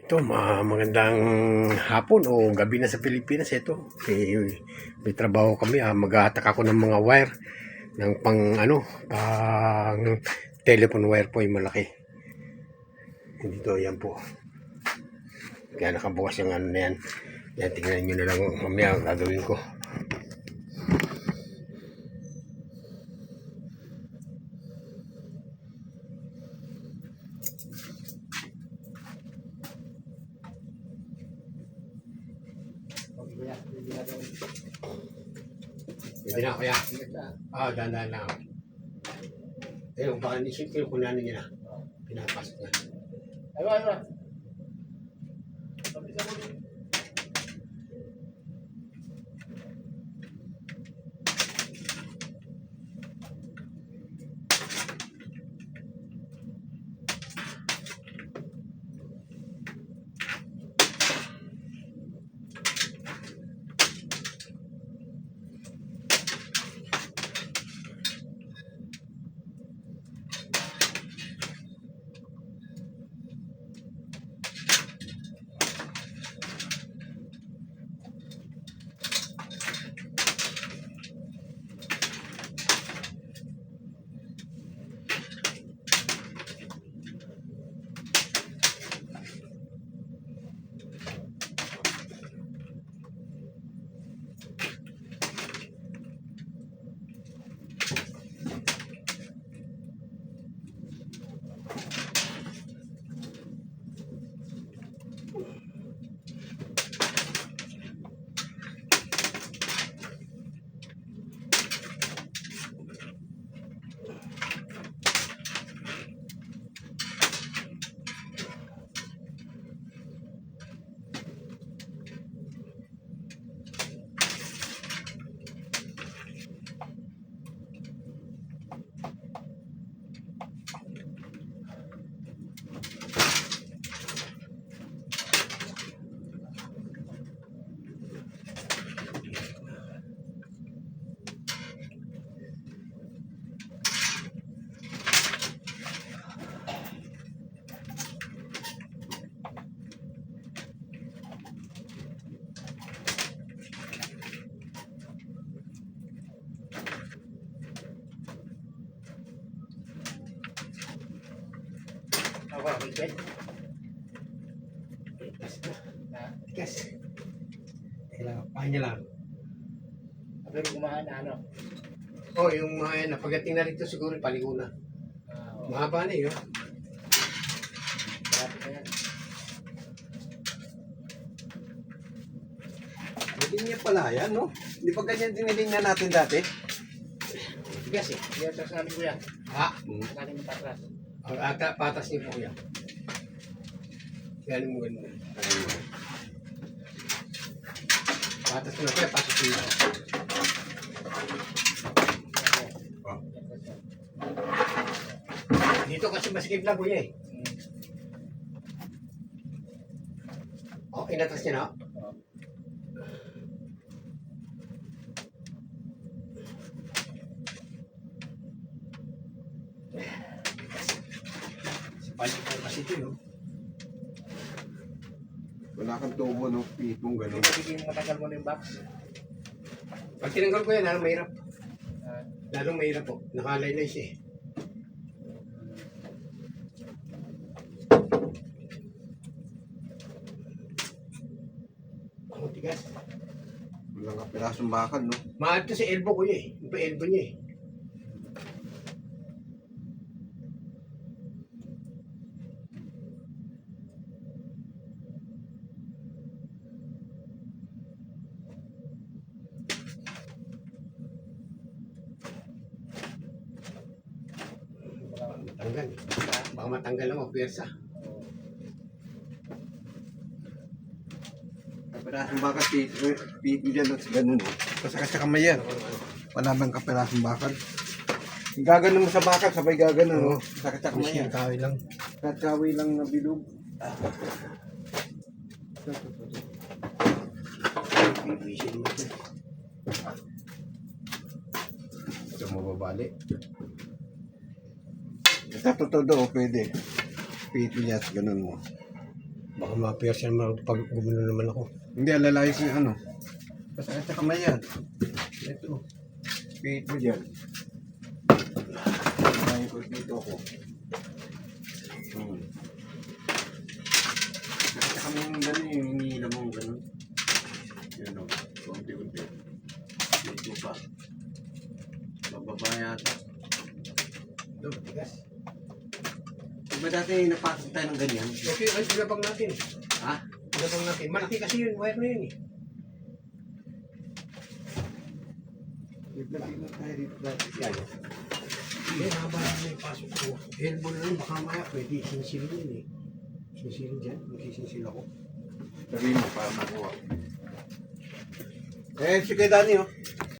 Ito, ma magandang hapon o gabi na sa Pilipinas. Ito, may, may trabaho kami. Ah, Mag-atak ako ng mga wire ng pang ano, pang telephone wire po yung malaki. Dito, yan po. Kaya nakabukas yung ano na yan. Yan, tingnan nyo na lang mamaya gagawin ko. Pwede na, kuya. Ah, dandan lang. Ayun, baka nisip ko yung kunanin niya na. Pinapasok na. Ano, ano? Ako, Richard. Yes. Kailangan, pahin niya lang. Sabi mo kumahan na ano? Oh, yung mga yan, pagdating na rito siguro paligo na. Ah, oo. Mahaba na yun. Marami na yan. Hindi niya pala yan, no? Hindi pa ganyan dinilingan natin dati. Bigas eh. Yan sa sabi ko yan. Ha? Sakaling mo patras. Ang ata, patas niyo po yan. Mo ganun. Patas na kaya, patas mo na. Dito kasi masikip na kuya eh. Oh, inatas niya na. Sa palit ko kasi ito yun. Wala kang tubo, no? Pitong Hindi gano'n. mo bigyan matagal mo na yung box. Pag tinanggal ko yan, lalong mahirap. Ah, Lalong mahirap po. Nakalaylay siya eh. Ang tigas. Wala nga pirasong bakal, no? To sa elbow ko niya eh. Yung pa elbow niya eh. Matanggal. Baka matanggal lang ang pwersa. Kapirasong bakal, dyan at gano'n, no? Basta sa kamay yan. Wala bang kapirasong bakal? Gaganon mo sa bakal, sabay gaganon, no? Sakit sa kamay yan. Kahoy lang. Katkawi lang na bilog. Machine mo ito. Ito mo babali. Sa totoo, pwede. Pito niya at gano'n mo. Baka ma-pierce naman ako pag gumano naman ako. Hindi, alalayo ko yung ano. Masakit sa kamay yan. Ito. Pihit mo dyan. Alalayo ko dito ako. Hmm. Sakit sa kamay yung gano'n, yung hinihila mo gano'n. Yan o, konti-unti. Dito pa. Bababa yata. Ito, tigas. Diba dati napasok tayo ng ganyan? Okay, ay, ilabang natin. Ha? Ilabang natin. Malaki kasi yun, wire na yun eh. Naglabi tayo dito dati. Yan. Hindi, haba na yung pasok ko. Elbow na yun, baka maya pwede sinsilin yun eh. Sinsilin dyan, magsisinsil ako. Sabihin mo para makuha. Eh, si kay Dani oh.